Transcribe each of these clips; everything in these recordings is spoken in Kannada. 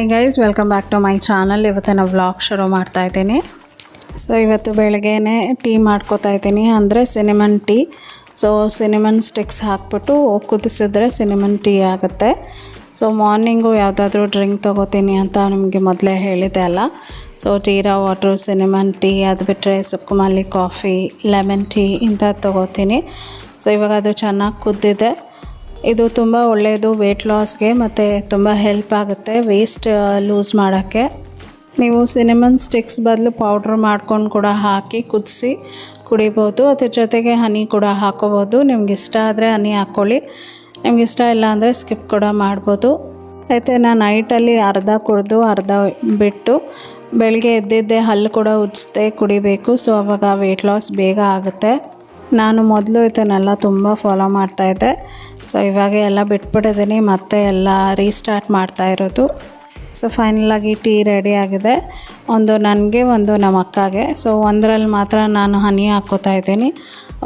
Hi guys welcome back to my channel ಇವತ್ತಿನ ವ್ಲಾಗ್ ಶುರು ಮಾಡ್ತಾ ಇದ್ದೀನಿ. ಸೊ ಇವತ್ತು ಬೆಳಗ್ಗೆನೇ ಟೀ ಮಾಡ್ಕೋತಾ ಇದ್ದೀನಿ. ಅಂದರೆ cinnamon tea so cinnamon sticks ಹಾಕ್ಬಿಟ್ಟು ಕುದಿಸಿದ್ರೆ ಸಿನಿಮನ್ ಟೀ ಆಗುತ್ತೆ. ಸೊ ಮಾರ್ನಿಂಗು ಯಾವುದಾದ್ರೂ ಡ್ರಿಂಕ್ ತೊಗೋತೀನಿ ಅಂತ ನಿಮಗೆ ಮೊದಲೇ ಹೇಳಿದೆ ಅಲ್ಲ. ಸೊ ಜೀರಾ ವಾಟ್ರು ಸಿನಿಮನ್ ಟೀ ಅದು ಬಿಟ್ಟರೆ ಸುಕ್ಕುಮಲ್ಲಿ ಕಾಫಿ ಲೆಮನ್ ಟೀ ಇಂಥದ್ದು ತೊಗೋತೀನಿ. ಸೊ ಇವಾಗ ಅದು ಚೆನ್ನಾಗಿ ಕುದ್ದಿದೆ. ಇದು ತುಂಬ ಒಳ್ಳೆಯದು ವೆಯ್ಟ್ ಲಾಸ್ಗೆ ಮತ್ತು ತುಂಬ ಹೆಲ್ಪ್ ಆಗುತ್ತೆ ವೇಸ್ಟ್ ಲೂಸ್ ಮಾಡೋಕ್ಕೆ. ನೀವು ಸಿನಿಮನ್ ಸ್ಟಿಕ್ಸ್ ಬದಲು ಪೌಡ್ರ್ ಮಾಡ್ಕೊಂಡು ಕೂಡ ಹಾಕಿ ಕುದಿಸಿ ಕುಡಿಬೋದು. ಅದ್ರ ಜೊತೆಗೆ ಹನಿ ಕೂಡ ಹಾಕೋಬೋದು. ನಿಮ್ಗೆ ಇಷ್ಟ ಆದರೆ ಹನಿ ಹಾಕ್ಕೊಳ್ಳಿ ನಿಮ್ಗೆ ಇಷ್ಟ ಇಲ್ಲ ಅಂದರೆ ಸ್ಕಿಪ್ ಕೂಡ ಮಾಡ್ಬೋದು. ಮತ್ತು ನಾನು ನೈಟಲ್ಲಿ ಅರ್ಧ ಕುಡಿದು ಅರ್ಧ ಬಿಟ್ಟು ಬೆಳಗ್ಗೆ ಎದ್ದಿದ್ದೆ ಹಲ್ಲು ಕೂಡ ಉಜ್ಜದೆ ಕುಡಿಬೇಕು. ಸೊ ಅವಾಗ ವೆಯ್ಟ್ ಲಾಸ್ ಬೇಗ ಆಗುತ್ತೆ. ನಾನು ಮೊದಲು ಇದನ್ನೆಲ್ಲ ತುಂಬ ಫಾಲೋ ಮಾಡ್ತಾಯಿದ್ದೆ ಸೊ ಇವಾಗ ಎಲ್ಲ ಬಿಟ್ಬಿಟ್ಟಿದ್ದೀನಿ, ಮತ್ತೆ ಎಲ್ಲ ರೀಸ್ಟಾರ್ಟ್ ಮಾಡ್ತಾ ಇರೋದು. ಸೊ ಫೈನಲಾಗಿ ಟೀ ರೆಡಿ ಆಗಿದೆ. ಒಂದು ನನಗೆ, ಒಂದು ನಮ್ಮ ಅಕ್ಕಗೆ. ಸೊ ಒಂದರಲ್ಲಿ ಮಾತ್ರ ನಾನು ಹನಿ ಹಾಕ್ಕೋತಾ ಇದ್ದೀನಿ.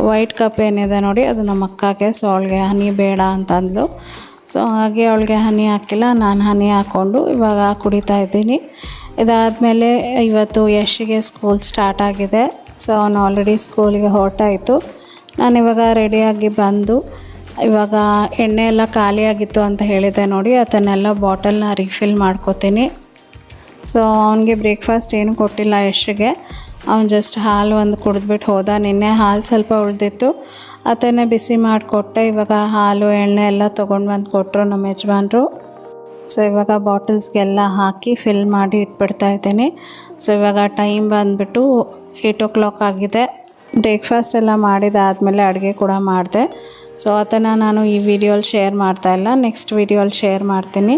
ವೈಟ್ ಕಪ್ ಏನಿದೆ ನೋಡಿ, ಅದು ನಮ್ಮ ಅಕ್ಕಗೆ. ಸೊ ಅವಳಿಗೆ ಹನಿ ಬೇಡ ಅಂತಂದ್ಲು. ಸೊ ಹಾಗೆ ಅವಳಿಗೆ ಹನಿ ಹಾಕಿಲ್ಲ, ನಾನು ಹನಿ ಹಾಕ್ಕೊಂಡು ಇವಾಗ ಕುಡಿತಾ ಇದ್ದೀನಿ. ಇದಾದಮೇಲೆ ಇವತ್ತು ಯಶ್ಗೆ ಸ್ಕೂಲ್ ಸ್ಟಾರ್ಟ್ ಆಗಿದೆ. ಸೊ ಅವನು ಆಲ್ರೆಡಿ ಸ್ಕೂಲಿಗೆ ಹೊರಟಾಯಿತು. ಇವಾಗ ರೆಡಿಯಾಗಿ ಬಂದು ಇವಾಗ ಎಣ್ಣೆ ಎಲ್ಲ ಖಾಲಿಯಾಗಿತ್ತು ಅಂತ ಹೇಳಿದೆ ನೋಡಿ, ಅದನ್ನೆಲ್ಲ ಬಾಟಲ್ನ ರಿಫಿಲ್ ಮಾಡ್ಕೋತೀನಿ. ಸೊ ಅವನಿಗೆ ಬ್ರೇಕ್ಫಾಸ್ಟ್ ಏನು ಕೊಟ್ಟಿಲ್ಲ ಯಶ್ಗೆ ಅವ್ನು ಜಸ್ಟ್ ಹಾಲು ಒಂದು ಕುಡಿದ್ಬಿಟ್ಟು ಹೋದ. ನಿನ್ನೆ ಹಾಲು ಸ್ವಲ್ಪ ಉಳಿದಿತ್ತು. ಅದನ್ನೇ ಬಿಸಿ ಮಾಡಿಕೊಟ್ಟೆ. ಇವಾಗ ಹಾಲು, ಎಣ್ಣೆ ಎಲ್ಲ ತೊಗೊಂಡು ಬಂದು ಕೊಟ್ಟರು ನಮ್ಮ ಯಜಮಾನ್ರು. ಸೊ ಇವಾಗ ಬಾಟಲ್ಸ್ಗೆಲ್ಲ ಹಾಕಿ ಫಿಲ್ ಮಾಡಿ ಇಟ್ಬಿಡ್ತಾ ಇದ್ದೀನಿ. ಸೊ ಇವಾಗ ಟೈಮ್ ಬಂದುಬಿಟ್ಟು ಏಯ್ಟ್ ಓ ಕ್ಲಾಕ್ ಆಗಿದೆ. ಬ್ರೇಕ್ಫಾಸ್ಟ್ ಎಲ್ಲ ಮಾಡಿದಾದಮೇಲೆ ಅಡುಗೆ ಕೂಡ ಮಾಡಿದೆ. ಸೊ ಅದನ್ನು ನಾನು ಈ ವಿಡಿಯೋಲಿ ಶೇರ್ ಮಾಡ್ತಾಯಿಲ್ಲ ನೆಕ್ಸ್ಟ್ ವಿಡಿಯೋಲಿ ಶೇರ್ ಮಾಡ್ತೀನಿ.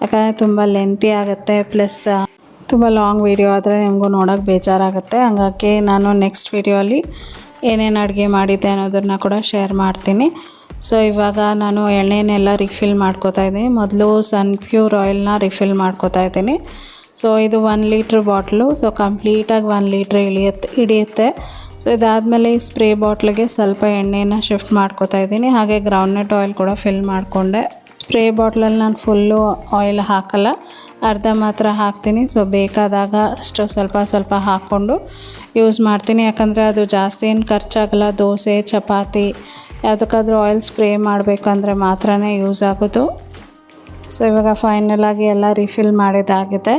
ಯಾಕಂದರೆ ತುಂಬ ಲೆಂತಿ ಆಗುತ್ತೆ. ಪ್ಲಸ್ ತುಂಬ ಲಾಂಗ್ ವಿಡಿಯೋ ಆದರೆ ನಿಮಗೂ ನೋಡೋಕೆ ಬೇಜಾರಾಗುತ್ತೆ. ಹಂಗಾಗಿ ನಾನು ನೆಕ್ಸ್ಟ್ ವಿಡಿಯೋಲಿ ಏನೇನು ಅಡುಗೆ ಮಾಡಿದ್ದೆ ಅನ್ನೋದನ್ನ ಕೂಡ ಶೇರ್ ಮಾಡ್ತೀನಿ. ಸೊ ಇವಾಗ ನಾನು ಎಣ್ಣೆನೆಲ್ಲ ರಿಫಿಲ್ ಮಾಡ್ಕೋತಾ ಇದ್ದೀನಿ. ಮೊದಲು ಸನ್ ಪ್ಯೂರ್ ಆಯಿಲ್ನ ರಿಫಿಲ್ ಮಾಡ್ಕೋತಾ ಇದ್ದೀನಿ. ಸೊ ಇದು ಒನ್ ಲೀಟ್ರ್ ಬಾಟ್ಲು ಸೊ ಕಂಪ್ಲೀಟಾಗಿ ಒನ್ ಲೀಟ್ರ್ ಇಳಿಯುತ್ತೆ, ಹಿಡಿಯುತ್ತೆ. ಸೊ ಇದಾದಮೇಲೆ ಈ ಸ್ಪ್ರೇ ಬಾಟ್ಲಿಗೆ ಸ್ವಲ್ಪ ಎಣ್ಣೆನ ಶಿಫ್ಟ್ ಮಾಡ್ಕೋತಾ ಇದ್ದೀನಿ. ಹಾಗೆ ಗ್ರೌಂಡ್ನಟ್ ಆಯಿಲ್ ಕೂಡ ಫಿಲ್ ಮಾಡಿಕೊಂಡೆ. ಸ್ಪ್ರೇ ಬಾಟ್ಲಲ್ಲಿ ನಾನು ಫುಲ್ಲು ಆಯಿಲ್ ಹಾಕಲ್ಲ. ಅರ್ಧ ಮಾತ್ರ ಹಾಕ್ತೀನಿ. ಸೊ ಬೇಕಾದಾಗ ಅಷ್ಟು ಸ್ವಲ್ಪ ಸ್ವಲ್ಪ ಹಾಕ್ಕೊಂಡು ಯೂಸ್ ಮಾಡ್ತೀನಿ. ಯಾಕಂದರೆ ಅದು ಜಾಸ್ತಿ ಏನು ಖರ್ಚಾಗಲ್ಲ. ದೋಸೆ, ಚಪಾತಿ, ಯಾವುದಕ್ಕಾದ್ರೂ ಆಯಿಲ್ ಸ್ಪ್ರೇ ಮಾಡಬೇಕಂದ್ರೆ ಮಾತ್ರ ಯೂಸ್ ಆಗೋದು. ಸೊ ಇವಾಗ ಫೈನಲಾಗಿ ಎಲ್ಲ ರಿಫಿಲ್ ಮಾಡಿದ್ದಾಗಿದೆ.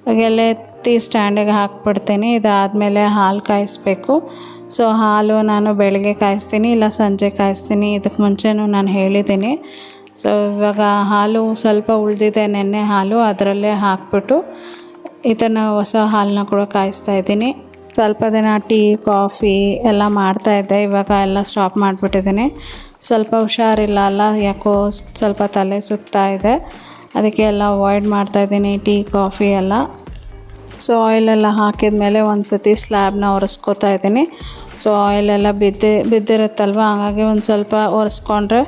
ಇವಾಗ ಎಲ್ಲ ಎತ್ತಿ ಸ್ಟ್ಯಾಂಡಿಗೆ ಹಾಕ್ಬಿಡ್ತೀನಿ. ಇದಾದಮೇಲೆ ಹಾಲು ಕಾಯಿಸ್ಬೇಕು. ಸೊ ಹಾಲು ನಾನು ಬೆಳಗ್ಗೆ ಕಾಯಿಸ್ತೀನಿ, ಇಲ್ಲ ಸಂಜೆ ಕಾಯಿಸ್ತೀನಿ. ಇದಕ್ಕೆ ಮುಂಚೆನೂ ನಾನು ಹೇಳಿದ್ದೀನಿ. ಸೊ ಇವಾಗ ಹಾಲು ಸ್ವಲ್ಪ ಉಳಿದಿದೆ ನೆನ್ನೆ ಹಾಲು, ಅದರಲ್ಲೇ ಹಾಕ್ಬಿಟ್ಟು ಇದನ್ನು ಹೊಸ ಹಾಲನ್ನ ಕೂಡ ಕಾಯಿಸ್ತಾ ಇದ್ದೀನಿ. ಸ್ವಲ್ಪ ದಿನ ಟೀ, ಕಾಫಿ ಎಲ್ಲ ಮಾಡ್ತಾಯಿದ್ದೆ ಇವಾಗ ಎಲ್ಲ ಸ್ಟಾಪ್ ಮಾಡಿಬಿಟ್ಟಿದ್ದೀನಿ. ಸ್ವಲ್ಪ ಹುಷಾರಿಲ್ಲ ಅಲ್ಲ, ಯಾಕೋ ಸ್ವಲ್ಪ ತಲೆ ಸುತ್ತಾ ಇದೆ. ಅದಕ್ಕೆ ಎಲ್ಲ ಅವಾಯ್ಡ್ ಮಾಡ್ತಾಯಿದ್ದೀನಿ ಟೀ, ಕಾಫಿ ಎಲ್ಲ. ಸೊ ಆಯಿಲೆಲ್ಲ ಹಾಕಿದ ಮೇಲೆ ಒಂದು ಸತಿ ಸ್ಲ್ಯಾಬ್ನ ಒರೆಸ್ಕೊತಾ ಇದ್ದೀನಿ. ಸೊ ಆಯಿಲೆಲ್ಲ ಬಿದ್ದಿ, ಬಿದ್ದಿರುತ್ತಲ್ವ? ಹಾಗಾಗಿ ಒಂದು ಸ್ವಲ್ಪ ಒರೆಸ್ಕೊಂಡ್ರೆ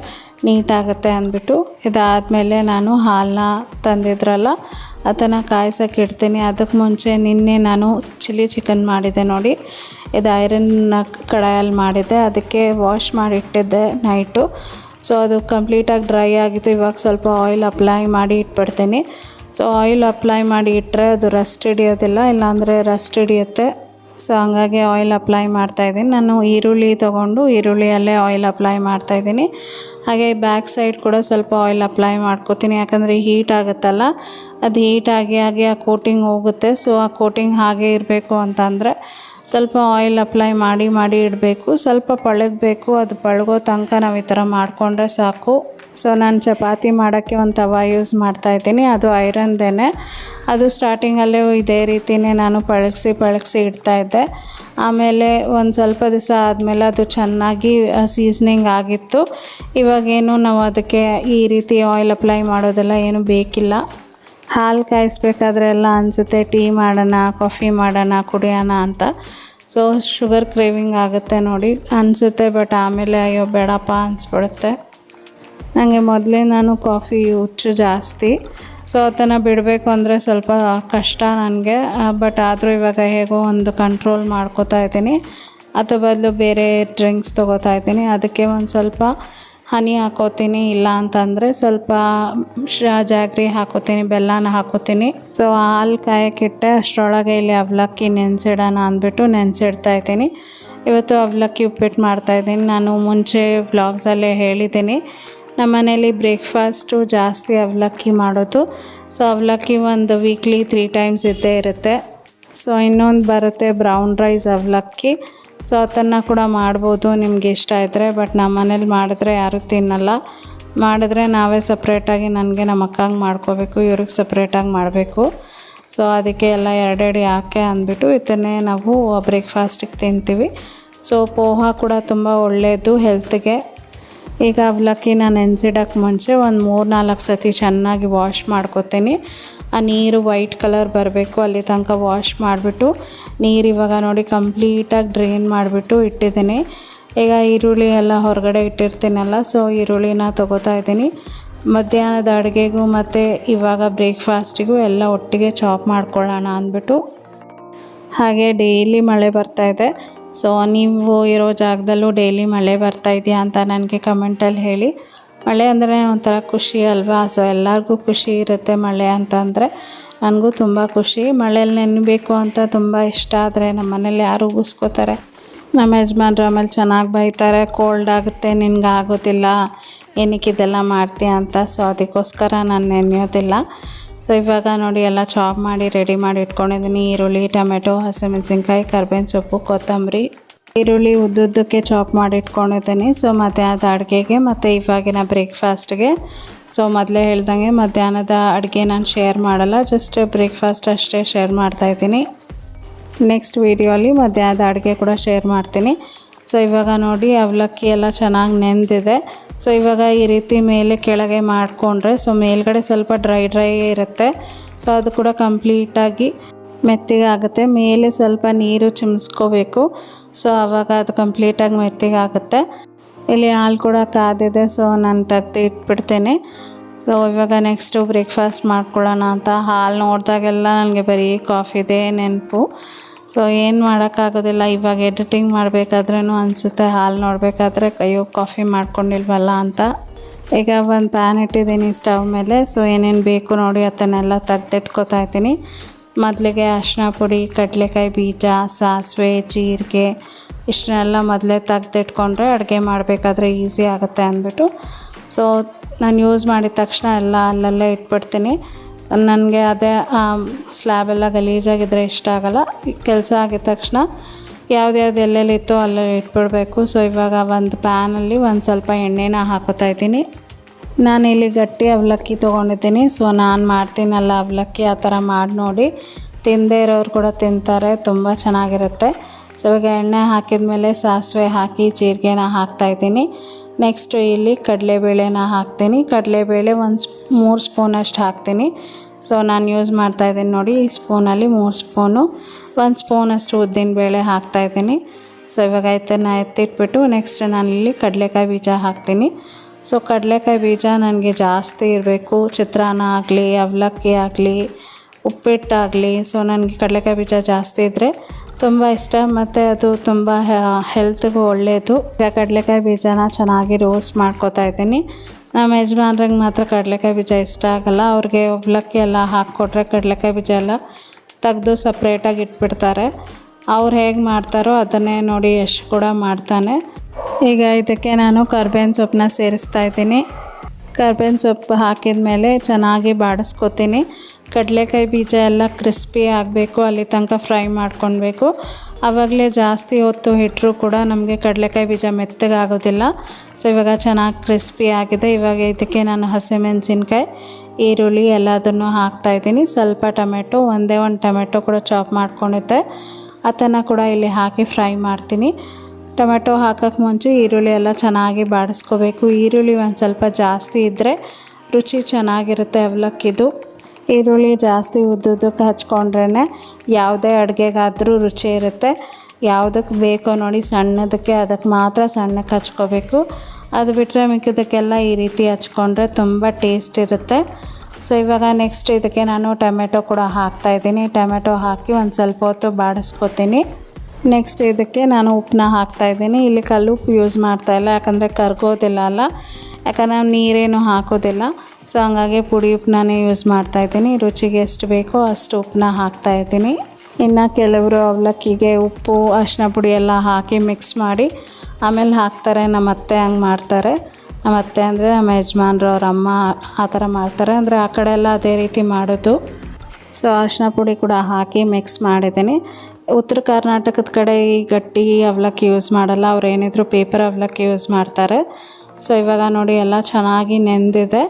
ನೀಟಾಗುತ್ತೆ ಅಂದ್ಬಿಟ್ಟು ಇದಾದಮೇಲೆ ನಾನು ಹಾಲನ್ನ ತಂದಿದ್ರಲ್ಲ, ಅದನ್ನು ಕಾಯ್ಸೋಕೆ ಇಡ್ತೀನಿ. ಅದಕ್ಕೆ ಮುಂಚೆ ನಿನ್ನೆ ನಾನು ಚಿಲ್ಲಿ ಚಿಕನ್ ಮಾಡಿದ್ದೆ ನೋಡಿ. ಇದು ಐರನ್ನ ಕಡಾಯಲ್ಲಿ ಮಾಡಿದ್ದೆ. ಅದಕ್ಕೆ ವಾಶ್ ಮಾಡಿಟ್ಟಿದ್ದೆ ನೈಟು. ಸೊ ಅದು ಕಂಪ್ಲೀಟಾಗಿ ಡ್ರೈ ಆಗಿತ್ತು. ಇವಾಗ ಸ್ವಲ್ಪ ಆಯಿಲ್ ಅಪ್ಲೈ ಮಾಡಿ ಇಟ್ಬಿಡ್ತೀನಿ. ಸೊ ಆಯಿಲ್ ಅಪ್ಲೈ ಮಾಡಿ ಇಟ್ಟರೆ ಅದು ರಸ್ಟ್ ಹಿಡಿಯೋದಿಲ್ಲ, ಇಲ್ಲಾಂದರೆ ರಸ್ಟ್ ಹಿಡಿಯುತ್ತೆ. ಸೊ ಹಂಗಾಗಿ ಆಯಿಲ್ ಅಪ್ಲೈ ಮಾಡ್ತಾಯಿದ್ದೀನಿ ನಾನು ಈರುಳ್ಳಿ ತೊಗೊಂಡು ಈರುಳ್ಳಿಯಲ್ಲೇ ಆಯಿಲ್ ಅಪ್ಲೈ ಮಾಡ್ತಾಯಿದ್ದೀನಿ ಹಾಗೆ ಬ್ಯಾಕ್ ಸೈಡ್ ಕೂಡ ಸ್ವಲ್ಪ ಆಯಿಲ್ ಅಪ್ಲೈ ಮಾಡ್ಕೋತೀನಿ. ಯಾಕಂದರೆ ಹೀಟ್ ಆಗುತ್ತಲ್ಲ, ಅದು ಹೀಟ್ ಆಗಿ ಆಗಿ ಆ ಕೋಟಿಂಗ್ ಹೋಗುತ್ತೆ. ಸೊ ಆ ಕೋಟಿಂಗ್ ಹಾಗೆ ಇರಬೇಕು ಅಂತಂದರೆ ಸ್ವಲ್ಪ ಆಯಿಲ್ ಅಪ್ಲೈ ಮಾಡಿ ಮಾಡಿ ಇಡಬೇಕು. ಸ್ವಲ್ಪ ಪಳಗಬೇಕು, ಅದು ಪಳಗೋ ತನಕ ನಾವು ಈ ಥರ ಮಾಡಿಕೊಂಡ್ರೆ ಸಾಕು. ಸೊ ನಾನು ಚಪಾತಿ ಮಾಡೋಕ್ಕೆ ಒಂದು ತವಾ ಯೂಸ್ ಮಾಡ್ತಾಯಿದ್ದೀನಿ ಅದು ಐರನ್ದೇ ಅದು ಸ್ಟಾರ್ಟಿಂಗಲ್ಲೇ ಇದೇ ರೀತಿಯೇ ನಾನು ಪಳಗಿಸಿ ಪಳಗಿಸಿ ಇಡ್ತಾಯಿದ್ದೆ ಆಮೇಲೆ ಒಂದು ಸ್ವಲ್ಪ ದಿವಸ ಆದಮೇಲೆ ಅದು ಚೆನ್ನಾಗಿ ಸೀಸ್ನಿಂಗ್ ಆಗಿತ್ತು. ಇವಾಗೇನು ನಾವು ಅದಕ್ಕೆ ಈ ರೀತಿ ಆಯಿಲ್ ಅಪ್ಲೈ ಮಾಡೋದೆಲ್ಲ ಏನು ಬೇಕಿಲ್ಲ. ಹಾಲು ಕಾಯಿಸ್ಬೇಕಾದ್ರೆ ಎಲ್ಲ ಅನಿಸುತ್ತೆ. ಟೀ ಮಾಡೋಣ ಕಾಫಿ ಮಾಡೋಣ, ಕುಡಿಯೋಣ ಅಂತ. ಸೊ ಶುಗರ್ ಕ್ರೇವಿಂಗ್ ಆಗುತ್ತೆ ನೋಡಿ. ಅನಿಸುತ್ತೆ ಬಟ್ ಆಮೇಲೆ ಅಯ್ಯೋ, ಬೇಡಪ್ಪ ಅನಿಸ್ಬಿಡುತ್ತೆ. ನನಗೆ ಮೊದಲೇ ನಾನು ಕಾಫಿ ಹುಚ್ಚು ಜಾಸ್ತಿ. ಸೊ ಅದನ್ನು ಬಿಡಬೇಕು ಅಂದರೆ ಸ್ವಲ್ಪ ಕಷ್ಟ ನನಗೆ. ಬಟ್ ಆದರೂ ಇವಾಗ ಹೇಗೋ ಒಂದು ಕಂಟ್ರೋಲ್ ಮಾಡ್ಕೋತಾ ಇದ್ದೀನಿ. ಅದ್ರ ಬದಲು ಬೇರೆ ಡ್ರಿಂಕ್ಸ್ ತೊಗೋತಾ ಇದ್ದೀನಿ. ಅದಕ್ಕೆ ಒಂದು ಸ್ವಲ್ಪ ಹನಿ ಹಾಕೋತೀನಿ, ಇಲ್ಲ ಅಂತಂದರೆ ಸ್ವಲ್ಪ ಜಾಗ್ರಿ ಹಾಕೋತೀನಿ, ಬೆಲ್ಲನ ಹಾಕೋತೀನಿ. ಸೊ ಹಾಲು ಕಾಯಕ್ಕಿಟ್ಟೆ, ಅಷ್ಟರೊಳಗೆ ಇಲ್ಲಿ ಅವಲಕ್ಕಿ, ನೆನೆಸಿಡೋಣ ಅಂದ್ಬಿಟ್ಟು ನೆನೆಸಿಡ್ತಾ ಇದ್ದೀನಿ. ಇವತ್ತು ಅವಲಕ್ಕಿ ಉಪ್ಪಿಟ್ಟು ಮಾಡ್ತಾಯಿದ್ದೀನಿ ನಾನು ಮುಂಚೆ ವ್ಲಾಗ್ಸಲ್ಲೇ ಹೇಳಿದ್ದೀನಿ. ನಮ್ಮ ಮನೇಲಿ ಬ್ರೇಕ್ಫಾಸ್ಟು ಜಾಸ್ತಿ ಅವಲಕ್ಕಿ ಮಾಡೋದು. ಸೊ ಅವಲಕ್ಕಿ ಒಂದು ವೀಕ್ಲಿ ತ್ರೀ ಟೈಮ್ಸ್ ಇದ್ದೇ ಇರುತ್ತೆ. ಸೊ ಇನ್ನೊಂದು ಬರುತ್ತೆ ಬ್ರೌನ್ ರೈಸ್ ಅವಲಕ್ಕಿ. ಸೊ ಅದನ್ನು ಕೂಡ ಮಾಡ್ಬೋದು ನಿಮ್ಗೆ ಇಷ್ಟ ಇದ್ದರೆ ಬಟ್ ನಮ್ಮ ಮನೇಲಿ ಮಾಡಿದ್ರೆ ಯಾರೂ ತಿನ್ನಲ್ಲ. ಮಾಡಿದ್ರೆ ನಾವೇ ಸಪ್ರೇಟಾಗಿ ನನಗೆ ನಮ್ಮ ಅಕ್ಕಂಗೆ ಮಾಡ್ಕೋಬೇಕು, ಇವ್ರಿಗೆ ಸಪ್ರೇಟಾಗಿ ಮಾಡಬೇಕು. ಸೊ ಅದಕ್ಕೆ ಎಲ್ಲ ಎರಡೆರಡು ಯಾಕೆ ಅಂದ್ಬಿಟ್ಟು ಇದನ್ನೇ ನಾವು ಬ್ರೇಕ್ಫಾಸ್ಟಿಗೆ ತಿಂತೀವಿ. ಸೊ ಪೋಹ ಕೂಡ ತುಂಬ ಒಳ್ಳೆಯದು ಹೆಲ್ತ್ಗೆ ಈಗ ಅವಲಕ್ಕಿ ನಾನು ನೆನೆಸಿಡೋಕ್ಕೆ ಮುಂಚೆ ಒಂದು ಮೂರು ನಾಲ್ಕು ಸತಿ ಚೆನ್ನಾಗಿ ವಾಶ್ ಮಾಡ್ಕೊತೀನಿ. ಆ ನೀರು ವೈಟ್ ಕಲರ್ ಬರಬೇಕು, ಅಲ್ಲಿ ತನಕ ವಾಶ್ ಮಾಡಿಬಿಟ್ಟು, ನೀರು ಇವಾಗ ನೋಡಿ ಕಂಪ್ಲೀಟಾಗಿ ಡ್ರೈನ್ ಮಾಡಿಬಿಟ್ಟು ಇಟ್ಟಿದ್ದೀನಿ. ಈಗ ಈರುಳ್ಳಿ ಎಲ್ಲ ಹೊರಗಡೆ ಇಟ್ಟಿರ್ತೀನಲ್ಲ ಸೊ ಈರುಳ್ಳಿನ ತೊಗೋತಾ ಇದ್ದೀನಿ. ಮಧ್ಯಾಹ್ನದ ಅಡುಗೆಗೂ ಮತ್ತು ಇವಾಗ ಬ್ರೇಕ್ಫಾಸ್ಟಿಗೂ ಎಲ್ಲ ಒಟ್ಟಿಗೆ ಚಾಪ್ ಮಾಡ್ಕೊಳ್ಳೋಣ ಅಂದ್ಬಿಟ್ಟು. ಹಾಗೆ ಡೈಲಿ ಮಳೆ ಬರ್ತಾಯಿದೆ ಸೊ ನೀವು ಇರೋ ಜಾಗದಲ್ಲೂ ಡೈಲಿ ಮಳೆ ಬರ್ತಾ ಇದೆಯಾ ಅಂತ ನನಗೆ ಕಮೆಂಟಲ್ಲಿ ಹೇಳಿ. ಮಳೆ ಅಂದರೆ ಒಂಥರ ಖುಷಿ ಅಲ್ವಾ? ಸೊ ಎಲ್ಲರಿಗೂ ಖುಷಿ ಇರುತ್ತೆ ಮಳೆ ಅಂತಂದರೆ ನನಗೂ ತುಂಬ ಖುಷಿ. ಮಳೆಯಲ್ಲಿ ನೆನಬೇಕು ಅಂತ ತುಂಬ ಇಷ್ಟ ಆದರೆ ನಮ್ಮ ಮನೇಲಿ ಯಾರು ಉಗಿಸ್ಕೋತಾರೆ? ನಮ್ಮ ಯಜಮಾನ್ರು ಆಮೇಲೆ ಚೆನ್ನಾಗಿ ಬೈತಾರೆ. ಕೋಲ್ಡ್ ಆಗುತ್ತೆ, ನಿನ್ಗೆ ಆಗೋದಿಲ್ಲ. ಏನಕ್ಕೆ ಇದೆಲ್ಲ ಮಾಡ್ತೀಯ ಅಂತ? ಸೊ ಅದಕ್ಕೋಸ್ಕರ ನಾನು ನೆನೆಯೋದಿಲ್ಲ. ಸೊ ಇವಾಗ ನೋಡಿ ಎಲ್ಲ ಚಾಪ್ ಮಾಡಿ ರೆಡಿ ಮಾಡಿ ಇಟ್ಕೊಂಡಿದ್ದೀನಿ. ಈರುಳ್ಳಿ, ಟೊಮೆಟೊ, ಹಸಿಮೆಣಸಿನ್ಕಾಯಿ, ಕರ್ಬೇವಿನ ಸೊಪ್ಪು, ಕೊತ್ತಂಬರಿ. ಈರುಳ್ಳಿ ಉದ್ದುದ್ದಕ್ಕೆ ಚಾಪ್ ಮಾಡಿ ಇಟ್ಕೊಂಡಿದ್ದೀನಿ. ಸೊ ಮಧ್ಯಾಹ್ನದ ಅಡುಗೆಗೆ ಮತ್ತು ಇವಾಗಿನ ಬ್ರೇಕ್ಫಾಸ್ಟ್ಗೆ ಸೊ ಮೊದಲೇ ಹೇಳ್ದಂಗೆ ಮಧ್ಯಾಹ್ನದ ಅಡುಗೆ ನಾನು ಶೇರ್ ಮಾಡಲ್ಲ. ಜಸ್ಟ್ ಬ್ರೇಕ್ಫಾಸ್ಟ್ ಅಷ್ಟೇ ಶೇರ್ ಮಾಡ್ತಾಯಿದ್ದೀನಿ ನೆಕ್ಸ್ಟ್ ವೀಡಿಯೋಲಿ ಮಧ್ಯಾಹ್ನದ ಅಡುಗೆ ಕೂಡ ಶೇರ್ ಮಾಡ್ತೀನಿ. ಸೊ ಇವಾಗ ನೋಡಿ ಅವಲಕ್ಕಿ ಎಲ್ಲ ಚೆನ್ನಾಗಿ ನೆಂದಿದೆ. ಸೊ ಇವಾಗ ಈ ರೀತಿ ಮೇಲೆ ಕೆಳಗೆ ಮಾಡಿಕೊಂಡ್ರೆ, ಸೊ ಮೇಲ್ಗಡೆ ಸ್ವಲ್ಪ ಡ್ರೈ ಡ್ರೈ ಇರುತ್ತೆ. ಸೊ ಅದು ಕೂಡ ಕಂಪ್ಲೀಟಾಗಿ ಮೆತ್ತಿಗೆ ಆಗುತ್ತೆ ಮೇಲೆ ಸ್ವಲ್ಪ ನೀರು ಚಿಮ್ಸ್ಕೋಬೇಕು. ಸೊ ಆವಾಗ ಅದು ಕಂಪ್ಲೀಟಾಗಿ ಮೆತ್ತಿಗೆ ಆಗುತ್ತೆ ಇಲ್ಲಿ ಹಾಲು ಕೂಡ ಕಾದಿದೆ, ಸೊ ನಾನು ತೆಗ್ದು ಇಟ್ಬಿಡ್ತೇನೆ. ಸೊ ಇವಾಗ ನೆಕ್ಸ್ಟು ಬ್ರೇಕ್ಫಾಸ್ಟ್ ಮಾಡ್ಕೊಳ್ಳೋಣ ಅಂತ ಹಾಲು ನೋಡಿದಾಗೆಲ್ಲ ನನಗೆ ಬರೀ ಕಾಫಿದೇ ನೆನಪು. ಸೊ ಏನು ಮಾಡೋಕ್ಕಾಗೋದಿಲ್ಲ. ಇವಾಗ ಎಡಿಟಿಂಗ್ ಮಾಡಬೇಕಾದ್ರೂ ಅನಿಸುತ್ತೆ. ಹಾಲು ನೋಡಬೇಕಾದ್ರೆ, ಅಯ್ಯೋ ಕಾಫಿ ಮಾಡ್ಕೊಂಡಿಲ್ವಲ್ಲ ಅಂತ. ಈಗ ಒಂದು ಪ್ಯಾನ್ ಇಟ್ಟಿದ್ದೀನಿ ಸ್ಟವ್ ಮೇಲೆ. ಸೊ ಏನೇನು ಬೇಕು ನೋಡಿ ಅದನ್ನೆಲ್ಲ ತೆಗ್ದಿಟ್ಕೊತಾ ಇದ್ದೀನಿ. ಮೊದಲಿಗೆ ಅರಿಶಿನ ಪುಡಿ, ಕಡಲೆಕಾಯಿ ಬೀಜ, ಸಾಸಿವೆ, ಜೀರಿಗೆ, ಇಷ್ಟನ್ನೆಲ್ಲ ಮೊದಲೇ ತೆಗ್ದಿಟ್ಕೊಂಡ್ರೆ ಅಡುಗೆ ಮಾಡಬೇಕಾದ್ರೆ ಈಸಿ ಆಗುತ್ತೆ ಅಂದ್ಬಿಟ್ಟು. ಸೊ ನಾನು ಯೂಸ್ ಮಾಡಿದ ತಕ್ಷಣ ಎಲ್ಲ ಅಲ್ಲಲ್ಲೇ ಇಟ್ಬಿಡ್ತೀನಿ. ನನಗೆ ಅದೇ ಸ್ಲ್ಯಾಬ್ ಎಲ್ಲ ಗಲೀಜಾಗಿದ್ದರೆ ಇಷ್ಟ ಆಗಲ್ಲ. ಕೆಲಸ ಆಗಿದ ತಕ್ಷಣ ಯಾವ್ದ್ಯಾವ್ದು ಎಲ್ಲೆಲ್ಲಿತ್ತೋ ಅಲ್ಲಲ್ಲಿ ಇಟ್ಬಿಡಬೇಕು. ಸೊ ಇವಾಗ ಒಂದು ಪ್ಯಾನಲ್ಲಿ ಒಂದು ಸ್ವಲ್ಪ ಎಣ್ಣೆನ ಹಾಕೋತಾ ಇದ್ದೀನಿ. ನಾನು ಇಲ್ಲಿ ಗಟ್ಟಿ ಅವಲಕ್ಕಿ ತೊಗೊಂಡಿದ್ದೀನಿ. ಸೊ ನಾನು ಮಾಡ್ತೀನಲ್ಲ ಅವಲಕ್ಕಿ, ಆ ಥರ ಮಾಡಿ ನೋಡಿ. ತಿಂದೇ ಇರೋರು ಕೂಡ ತಿಂತಾರೆ, ತುಂಬ ಚೆನ್ನಾಗಿರುತ್ತೆ. ಸೊ ಇವಾಗ ಎಣ್ಣೆ ಹಾಕಿದ ಮೇಲೆ ಸಾಸಿವೆ ಹಾಕಿ, ಜೀರಿಗೆನ ಹಾಕ್ತಾಯಿದ್ದೀನಿ ನೆಕ್ಸ್ಟು ಇಲ್ಲಿ ಕಡಲೆಬೇಳೆನ ಹಾಕ್ತೀನಿ. ಕಡಲೆಬೇಳೆ ಒಂದು ಸ್ಪ್, ಮೂರು ಸ್ಪೂನಷ್ಟು ಹಾಕ್ತೀನಿ. ಸೊ ನಾನು ಯೂಸ್ ಮಾಡ್ತಾಯಿದ್ದೀನಿ ನೋಡಿ, ಈ ಸ್ಪೂನಲ್ಲಿ ಮೂರು ಸ್ಪೂನು. ಒಂದು ಸ್ಪೂನಷ್ಟು ಉದ್ದಿನಬೇಳೆ ಹಾಕ್ತಾಯಿದ್ದೀನಿ ಸೊ ಇವಾಗ ಇದನ್ನು ಎತ್ತಿಟ್ಬಿಟ್ಟು ನೆಕ್ಸ್ಟ್ ನಾನು ಇಲ್ಲಿ ಕಡಲೆಕಾಯಿ ಬೀಜ ಹಾಕ್ತೀನಿ. ಸೊ ಕಡಲೆಕಾಯಿ ಬೀಜ ನನಗೆ ಜಾಸ್ತಿ ಇರಬೇಕು. ಚಿತ್ರಾನ್ನ ಆಗಲಿ, ಅವಲಕ್ಕಿ ಆಗಲಿ, ಉಪ್ಪಿಟ್ಟಾಗಲಿ. ಸೊ ನನಗೆ ಕಡಲೆಕಾಯಿ ಬೀಜ ಜಾಸ್ತಿ ಇದ್ದರೆ ತುಂಬ ಇಷ್ಟ, ಮತ್ತು ಅದು ತುಂಬ ಹೆಲ್ತ್ಗೂ ಒಳ್ಳೆಯದು ಈಗ ಕಡಲೆಕಾಯಿ ಬೀಜನ ಚೆನ್ನಾಗಿ ರೋಸ್ಟ್ ಮಾಡ್ಕೋತಾ ಇದ್ದೀನಿ. ನಮ್ಮ ಯಜಮಾನ್ರಿಗೆ ಮಾತ್ರ ಕಡಲೆಕಾಯಿ ಬೀಜ ಇಷ್ಟ ಆಗಲ್ಲ. ಅವ್ರಿಗೆ ಒಬ್ಲಕ್ಕಿ ಎಲ್ಲ ಹಾಕ್ಕೊಟ್ರೆ ಕಡಲೆಕಾಯಿ ಬೀಜ ಎಲ್ಲ ತೆಗೆದು ಸಪ್ರೇಟಾಗಿ ಇಟ್ಬಿಡ್ತಾರೆ. ಅವ್ರು ಹೇಗೆ ಮಾಡ್ತಾರೋ ಅದನ್ನೇ ನೋಡಿ ಯಶ್ ಕೂಡ ಮಾಡ್ತಾನೆ. ಈಗ ಇದಕ್ಕೆ ನಾನು ಕರ್ಬೇವಿನ ಸೊಪ್ಪನ್ನ ಸೇರಿಸ್ತಾ ಇದ್ದೀನಿ. ಕರ್ಬೇವಿನ ಸೊಪ್ಪು ಹಾಕಿದ ಮೇಲೆ ಚೆನ್ನಾಗಿ ಬಾಡಿಸ್ಕೊತೀನಿ. ಕಡಲೆಕಾಯಿ ಬೀಜ ಎಲ್ಲ ಕ್ರಿಸ್ಪಿ ಆಗಬೇಕು, ಅಲ್ಲಿ ತನಕ ಫ್ರೈ ಮಾಡ್ಕೊಳ್ಬೇಕು. ಆವಾಗಲೇ ಜಾಸ್ತಿ ಹೊತ್ತು ಇಟ್ಟರೂ ಕೂಡ ನಮಗೆ ಕಡಲೆಕಾಯಿ ಬೀಜ ಮೆತ್ತಗಾಗೋದಿಲ್ಲ ಸೊ ಇವಾಗ ಚೆನ್ನಾಗಿ ಕ್ರಿಸ್ಪಿ ಆಗಿದೆ. ಇವಾಗ ಇದಕ್ಕೆ ನಾನು ಹಸಿಮೆಣಸಿನ್ಕಾಯಿ, ಈರುಳ್ಳಿ ಎಲ್ಲದನ್ನು ಹಾಕ್ತಾಯಿದ್ದೀನಿ ಸ್ವಲ್ಪ ಟೊಮೆಟೊ, ಒಂದೇ ಒಂದು ಟೊಮೆಟೊ ಕೂಡ ಚಾಪ್ ಮಾಡ್ಕೊಂಡಿದ್ದೆ. ಅದನ್ನು ಕೂಡ ಇಲ್ಲಿ ಹಾಕಿ ಫ್ರೈ ಮಾಡ್ತೀನಿ. ಟೊಮೆಟೊ ಹಾಕೋಕ್ಕೆ ಮುಂಚೆ ಈರುಳ್ಳಿ ಎಲ್ಲ ಚೆನ್ನಾಗಿ ಬಾಡಿಸ್ಕೋಬೇಕು. ಈರುಳ್ಳಿ ಒಂದು ಸ್ವಲ್ಪ ಜಾಸ್ತಿ ಇದ್ದರೆ ರುಚಿ ಚೆನ್ನಾಗಿರುತ್ತೆ ಅವಲಕ್ಕಿದು. ಈರುಳ್ಳಿ ಜಾಸ್ತಿ ಉದ್ದುದ್ದಕ್ಕೆ ಹಚ್ಕೊಂಡ್ರೇ ಯಾವುದೇ ಅಡುಗೆಗಾದರೂ ರುಚಿ ಇರುತ್ತೆ. ಯಾವುದಕ್ಕೆ ಬೇಕೋ ನೋಡಿ ಸಣ್ಣದಕ್ಕೆ, ಅದಕ್ಕೆ ಮಾತ್ರ ಸಣ್ಣಕ್ಕೆ ಹಚ್ಕೋಬೇಕು. ಅದು ಬಿಟ್ಟರೆ ಮಿಕ್ಕಿದ್ದಕ್ಕೆಲ್ಲ ಈ ರೀತಿ ಹಚ್ಕೊಂಡ್ರೆ ತುಂಬ ಟೇಸ್ಟ್ ಇರುತ್ತೆ. ಸೊ, ಇವಾಗ ನೆಕ್ಸ್ಟ್ ಇದಕ್ಕೆ ನಾನು ಟೊಮೆಟೊ ಕೂಡ ಹಾಕ್ತಾಯಿದ್ದೀನಿ ಟೊಮೆಟೊ ಹಾಕಿ ಒಂದು ಸ್ವಲ್ಪ ಹೊತ್ತು ಬಾಡಿಸ್ಕೊತೀನಿ. ನೆಕ್ಸ್ಟ್ ಇದಕ್ಕೆ ನಾನು ಉಪ್ಪನ್ನ ಹಾಕ್ತಾಯಿದ್ದೀನಿ ಇಲ್ಲಿ ಕಲ್ಲುಪ್ಪು ಯೂಸ್ ಮಾಡ್ತಾಯಿಲ್ಲ ಯಾಕಂದರೆ ಕರ್ಗೋದಿಲ್ಲ ಅಲ್ಲ. ಯಾಕಂದರೆ ನಾವು ನೀರೇನು ಹಾಕೋದಿಲ್ಲ. ಸೊ ಹಂಗಾಗಿ ಪುಡಿ ಉಪ್ಪನ್ನೇ ಯೂಸ್ ಮಾಡ್ತಾ ಇದ್ದೀನಿ. ರುಚಿಗೆ ಎಷ್ಟು ಬೇಕೋ ಅಷ್ಟು ಉಪ್ಪನ್ನ ಹಾಕ್ತಾ ಇದ್ದೀನಿ. ಇನ್ನು ಕೆಲವರು ಅವಲಕ್ಕಿಗೆ ಉಪ್ಪು ಅರಿಶಿನ ಪುಡಿ ಎಲ್ಲ ಹಾಕಿ ಮಿಕ್ಸ್ ಮಾಡಿ, ಆಮೇಲೆ ಹಾಕ್ತಾರೆ. ನಮ್ಮ ಅತ್ತೆ ಹಂಗೆ ಮಾಡ್ತಾರೆ. ನಮ್ಮ ಅತ್ತೆ ಅಂದರೆ ನಮ್ಮ ಯಜಮಾನ್ರು, ಅವ್ರ ಅಮ್ಮ ಆ ಥರ ಮಾಡ್ತಾರೆ. ಅಂದರೆ ಆ ಕಡೆ ಎಲ್ಲ ಅದೇ ರೀತಿ ಮಾಡೋದು. ಸೊ ಅರಿಶಿನ ಪುಡಿ ಕೂಡ ಹಾಕಿ ಮಿಕ್ಸ್ ಮಾಡಿದ್ದೀನಿ. ಉತ್ತರ ಕರ್ನಾಟಕದ ಕಡೆ ಈ ಗಟ್ಟಿ ಅವಲಕ್ಕಿ ಯೂಸ್ ಮಾಡಲ್ಲ. ಅವ್ರು ಏನಿದ್ರು ಪೇಪರ್ ಅವಲಕ್ಕಿ ಯೂಸ್ ಮಾಡ್ತಾರೆ. ಸೊ ಇವಾಗ ನೋಡಿ ಎಲ್ಲ ಚೆನ್ನಾಗಿ ನೆಂದಿದೆ.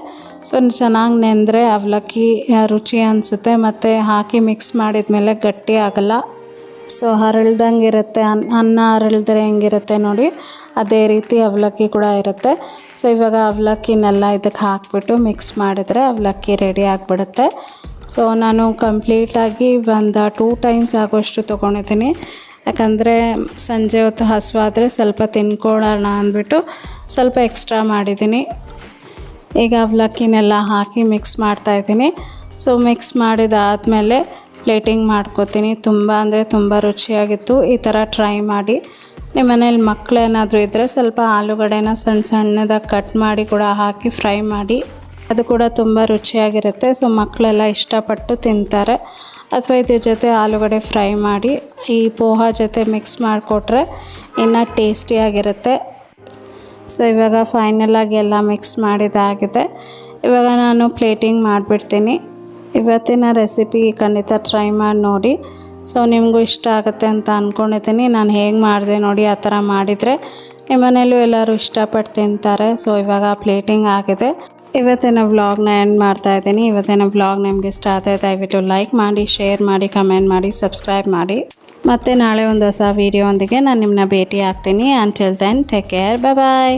ಸೊ ಚೆನ್ನಾಗಿ ನೆಂದರೆ ಅವಲಕ್ಕಿ ರುಚಿ ಅನಿಸುತ್ತೆ. ಮತ್ತು ಹಾಕಿ ಮಿಕ್ಸ್ ಮಾಡಿದ ಮೇಲೆ ಗಟ್ಟಿ ಆಗಲ್ಲ. ಸೊ ಹರಳ್ದಂಗೆ ಇರುತ್ತೆ. ಅನ್, ಅನ್ನ ಹರಳಿದ್ರೆ ಹೆಂಗಿರುತ್ತೆ ನೋಡಿ. ಅದೇ ರೀತಿ ಅವಲಕ್ಕಿ ಕೂಡ ಇರುತ್ತೆ. ಸೊ ಇವಾಗ ಅವಲಕ್ಕಿನೆಲ್ಲ ಇದಕ್ಕೆ ಹಾಕಿಬಿಟ್ಟು ಮಿಕ್ಸ್ ಮಾಡಿದರೆ ಅವಲಕ್ಕಿ ರೆಡಿ ಆಗಿಬಿಡುತ್ತೆ. ಸೊ ನಾನು ಕಂಪ್ಲೀಟಾಗಿ ಒಂದು ಟೂ ಟೈಮ್ಸ್ ಆಗೋಷ್ಟು ತೊಗೊಂಡಿದ್ದೀನಿ. ಯಾಕಂದರೆ ಸಂಜೆ ಹೊತ್ತು ಹಸುವಾದರೆ ಸ್ವಲ್ಪ ತಿನ್ಕೊಳ್ಳೋಣ ಅಂದ್ಬಿಟ್ಟು ಸ್ವಲ್ಪ ಎಕ್ಸ್ಟ್ರಾ ಮಾಡಿದ್ದೀನಿ. ಈಗ ಅವಲಕ್ಕಿನೆಲ್ಲ ಹಾಕಿ ಮಿಕ್ಸ್ ಮಾಡ್ತಾಯಿದ್ದೀನಿ ಸೊ ಮಿಕ್ಸ್ ಮಾಡಿದಾದಮೇಲೆ ಪ್ಲೇಟಿಂಗ್ ಮಾಡ್ಕೋತೀನಿ. ತುಂಬ ಅಂದರೆ ತುಂಬ ರುಚಿಯಾಗಿತ್ತು. ಈ ಥರ ಟ್ರೈ ಮಾಡಿ. ನಿಮ್ಮ ಮನೇಲಿ ಮಕ್ಕಳು ಏನಾದರೂ ಇದ್ದರೆ ಸ್ವಲ್ಪ ಆಲೂಗಡೆನ ಸಣ್ಣ ಸಣ್ಣದಾಗಿ ಕಟ್ ಮಾಡಿ ಕೂಡ ಹಾಕಿ ಫ್ರೈ ಮಾಡಿ. ಅದು ಕೂಡ ತುಂಬ ರುಚಿಯಾಗಿರುತ್ತೆ. ಸೊ ಮಕ್ಕಳೆಲ್ಲ ಇಷ್ಟಪಟ್ಟು ತಿಂತಾರೆ. ಅಥವಾ ಇದ್ರ ಜೊತೆ ಆಲೂಗಡೆ ಫ್ರೈ ಮಾಡಿ. ಈ ಪೋಹಾ ಜೊತೆ ಮಿಕ್ಸ್ ಮಾಡಿಕೊಟ್ರೆ ಇನ್ನೂ ಟೇಸ್ಟಿಯಾಗಿರುತ್ತೆ ಸೊ ಇವಾಗ ಫೈನಲಾಗಿ ಎಲ್ಲ ಮಿಕ್ಸ್ ಮಾಡಿದಾಗಿದೆ. ಇವಾಗ ನಾನು ಪ್ಲೇಟಿಂಗ್ ಮಾಡಿಬಿಡ್ತೀನಿ. ಇವತ್ತಿನ ರೆಸಿಪಿ ಖಂಡಿತ ಟ್ರೈ ಮಾಡಿ ನೋಡಿ. ಸೊ ನಿಮಗೂ ಇಷ್ಟ ಆಗುತ್ತೆ ಅಂತ ಅಂದ್ಕೊಂಡಿದ್ದೀನಿ ನಾನು ಹೇಗೆ ಮಾಡಿದೆ ನೋಡಿ, ಆ ಥರ ಮಾಡಿದರೆ ಮನೇಲೂ ಎಲ್ಲರೂ ಇಷ್ಟಪಟ್ಟು ತಿಂತಾರೆ. ಸೊ ಇವಾಗ ಪ್ಲೇಟಿಂಗ್ ಆಗಿದೆ. ಇವತ್ತಿನ ವ್ಲಾಗ್ನ ಎಂಡ್ ಮಾಡ್ತಾ ಇದ್ದೀನಿ. ಇವತ್ತಿನ ವ್ಲಾಗ್ ನಿಮಗೆ ಇಷ್ಟ ಆದರೆ ದಯವಿಟ್ಟು ಲೈಕ್ ಮಾಡಿ ಶೇರ್ ಮಾಡಿ ಕಮೆಂಟ್ ಮಾಡಿ ಸಬ್ಸ್ಕ್ರೈಬ್ ಮಾಡಿ. ಮತ್ತು ನಾಳೆ ಒಂದು ಹೊಸ ವೀಡಿಯೋ ಒಂದಿಗೆ ನಾನು ನಿಮ್ಮನ್ನ ಭೇಟಿ ಆಗ್ತೀನಿ until then take care bye